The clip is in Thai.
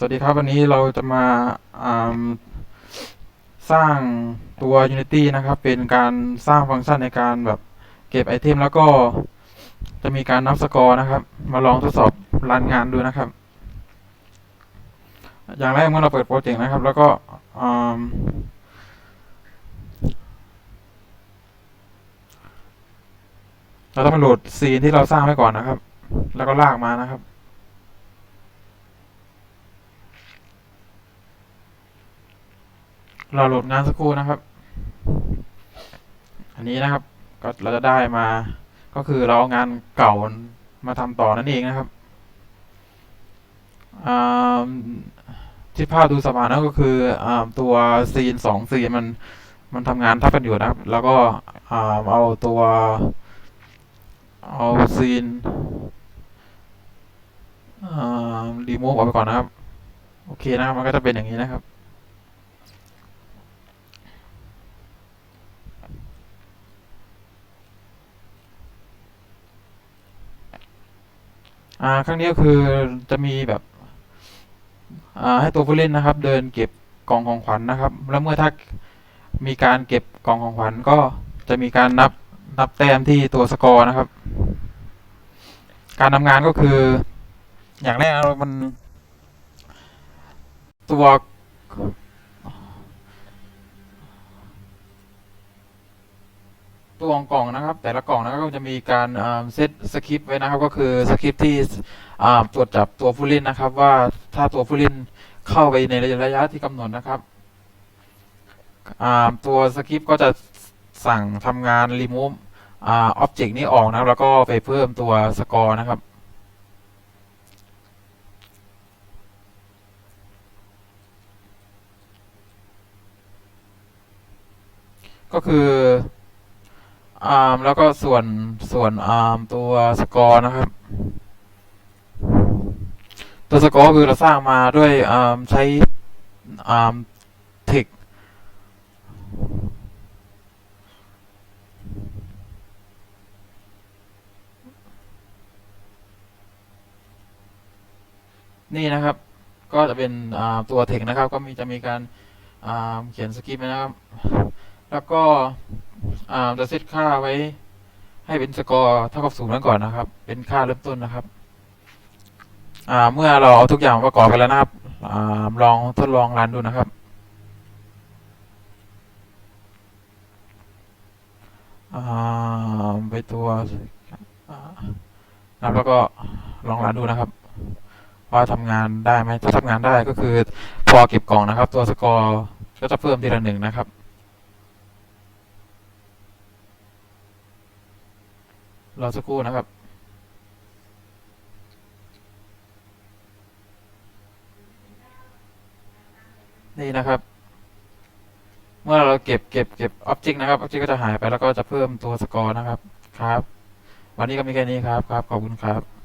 สวัสดีครับวันนี้เราจะมาาสร้างตัว Unity นะครับ เป็นการสร้างฟังก์ชันในการแบบเก็บไอเทมแล้วก็จะมีการนับสกอร์นะครับ มาลองทดสอบรันงานดูนะครับ อย่างแรกเมื่อเราเปิดโปรเจกต์นะครับ แล้วก็เราต้องโหลดซีนที่เราสร้างไว้ก่อนนะครับ แล้วก็ลากมานะครับ เราโหลดงานสักครู่นะครับ อันนี้นะครับ ก็เราจะได้มา ก็คือเราเอางานเก่ามาทำต่อนั่นเองนะครับที่ภาพดูสมานะก็คืออตัวซีนสองซีนมันมันทำงานทับกันอยู่นะครับ แล้วก็เอาตัวเอาซีนรีโมทออกไปก่อนนะครับ โอเคนะมันก็จะเป็นอย่างนี้นะครับ อ่าครั้งนี้ก็คือจะมีแบบอ่าให้ตัวผู้เล่นนะครับ เดินเก็บกล่องของขวัญนะครับ แล้วเมื่อถ้ามีการเก็บกล่องของขวัญก็จะมีการนับนับแต้มที่ตัวสกอร์นะครับ การทำงานก็คือ อย่างแรกมันตัว ตัวของกล่องนะครับ แต่ละกล่องนะครับก็จะมีการเซตสคริปต์ไว้นะครับก็คือสคริปต์ที่ตรวจจับตัวผู้เล่นนะครับ ว่าถ้าตัวผู้เล่นเข้าไปในระยะที่กำหนดนะครับตัวสคริปต์ก็จะสั่งทำงานรีมูฟอ่าอ็อบเจกต์นี้ออกนะครับ แล้วก็ไปเพิ่มตัวสกอร์นะครับก็คือ อาร์มแล้วก็ส่วนส่วนอาร์มตัวสกอร์นะครับ ตัวสกอร์คือเราสร้างมาด้วยอาร์มใช้อาร์มเทคนี่นะครับ ก็จะเป็นอ่าตัวเทคนะครับ ก็มีจะมีการอ่าเขียนสคริปต์นะครับ แล้วก็ อ่าจะเซตค่าไว้ให้เป็นสกอร์เท่ากับศูนย์ไว้ก่อนนะครับ เป็นค่าเริ่มต้นนะครับ อ่า เมื่อเราเอาทุกอย่างประกอบกันแล้วนะครับอ่าลองทดลองรันดูนะครับ อ่าไปตัวนะแล้วก็ลองรันดูนะครับ ว่าทำงานได้ไหมถ้าทำงานได้ก็คือพอเก็บกล่องนะครับ ตัวสกอร์ก็จะเพิ่มทีละหนึ่งนะครับ รอสักครู่นะครับ นี่นะครับ เมื่อเราเก็บเก็บเก็บอ็อบเจกต์นะครับอ็อบเจกต์ก็จะหายไปแล้วก็จะเพิ่มตัวสกอร์นะครับ ครับ วันนี้ก็มีแค่นี้ครับครับ ขอบคุณครับ